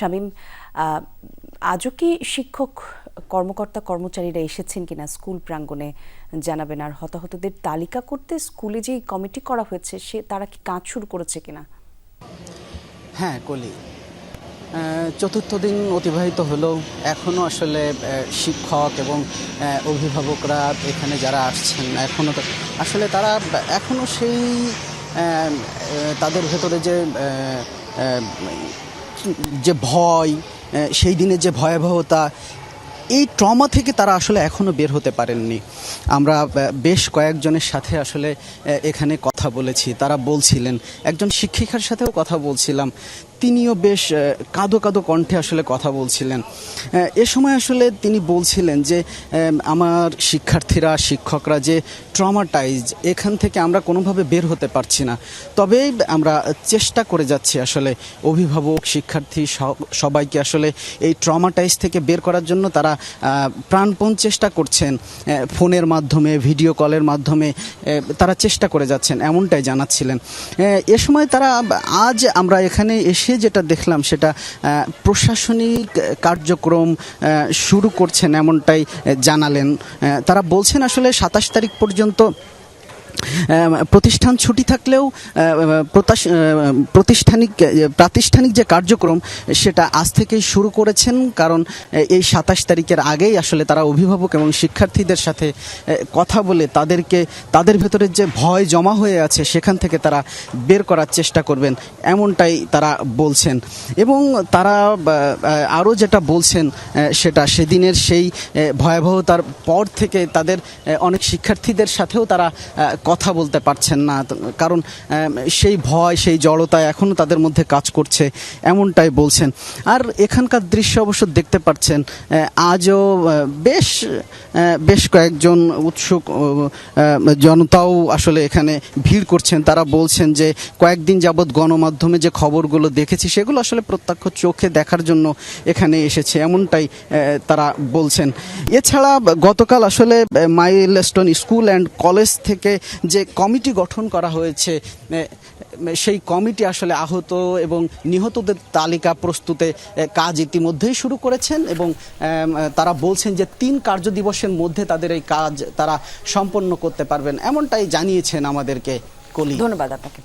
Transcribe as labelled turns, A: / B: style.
A: শামীম আজও কি শিক্ষক, কর্মকর্তা, কর্মচারীরা এসেছেন কিনা স্কুল প্রাঙ্গণে জানাবেন? আর হতাহতদের তালিকা করতে স্কুলে যে কমিটি করা হয়েছে, সে তারা কি কাজ শুরু করেছে কিনা?
B: হ্যাঁ কলি। চতুর্থ দিন অতিবাহিত হলো। এখনও আসলে শিক্ষক এবং অভিভাবকরা এখানে যারা আসছেন এখনও আসলে তারা এখনও সেই তাদের ভেতরে যে যে ভয় সেই দিনের যে ভয়াবহতা, এই ট্রমা থেকে তারা আসলে এখনও বের হতে পারেননি। আমরা বেশ কয়েকজনের সাথে আসলে এখানে কথা বলেছি, তারা বলছিলেন। একজন শিক্ষিকার সাথেও কথা বলছিলাম। তিনিও বেশ কাঁদো কাঁদো কণ্ঠে আসলে কথা বলছিলেন। এ সময় আসলে তিনি বলছিলেন যে আমার শিক্ষার্থীরা, শিক্ষকরা যে ট্রমাটাইজ এখান থেকে আমরা কোনোভাবে বের হতে পারছি না। তবে আমরা চেষ্টা করে যাচ্ছি আসলে অভিভাবক, শিক্ষার্থী সবাইকে আসলে এই ট্রমাটাইজ থেকে বের করার জন্য তারা প্রাণপণ চেষ্টা করছেন। ফোনের মাধ্যমে, ভিডিও কলের মাধ্যমে তারা চেষ্টা করে যাচ্ছেন। এমনটাই জানাচ্ছিলেন। এ সময় তারা আজ আমরা এখানে এসে যেটা দেখলাম সেটা প্রশাসনিক কার্যক্রম শুরু করছেন এমনটাই জানালেন। তারা বলছেন আসলে সাতাশ তারিখ পর্যন্ত প্রতিষ্ঠান ছুটি থাকলেও প্রতিষ্ঠানিক প্রাতিষ্ঠানিক যে কার্যক্রম সেটা আজ থেকেই শুরু করেছেন। কারণ এই সাতাশ তারিখের আগেই আসলে তারা অভিভাবক এবং শিক্ষার্থীদের সাথে কথা বলে তাদেরকে তাদের ভেতরে যে ভয় জমা হয়ে আছে সেখান থেকে তারা বের করার চেষ্টা করবেন এমনটাই তারা বলছেন। এবং তারা আরও যেটা বলছেন সেটা সেদিনের সেই ভয়াবহতার পর থেকে তাদের অনেক শিক্ষার্থীদের সাথেও তারা আহ, কথা বলতে পারছেন না কারণ সেই ভয়, সেই জড়তা এখনও তাদের মধ্যে কাজ করছে, এমনটাই বলছেন। আর এখানকার দৃশ্য অবশ্য দেখতে পাচ্ছেন আজও বেশ বেশ কয়েকজন উৎসুক জনতাও আসলে এখানে ভিড় করছেন। তারা বলছেন যে, কয়েকদিন যাবৎ গণমাধ্যমে যে খবরগুলো দেখেছি, সেগুলো আসলে প্রত্যক্ষ চোখে দেখার জন্য এখানে এসেছে, এমনটাই তারা বলছেন। এছাড়া, গতকাল আসলে মাইলস্টোন স্কুল অ্যান্ড কলেজ থেকে যে কমিটি গঠন করা হয়েছে সেই কমিটি আসলে আহত এবং নিহতদের তালিকা প্রস্তুতে কাজ ইতিমধ্যেই শুরু করেছেন এবং তারা বলছেন যে তিন কার্যদিবসের মধ্যে তাদের এই কাজ তারা সম্পন্ন করতে পারবেন, এমনটাই জানিয়েছেন আমাদেরকে কলি।
A: ধন্যবাদ আপনাকে।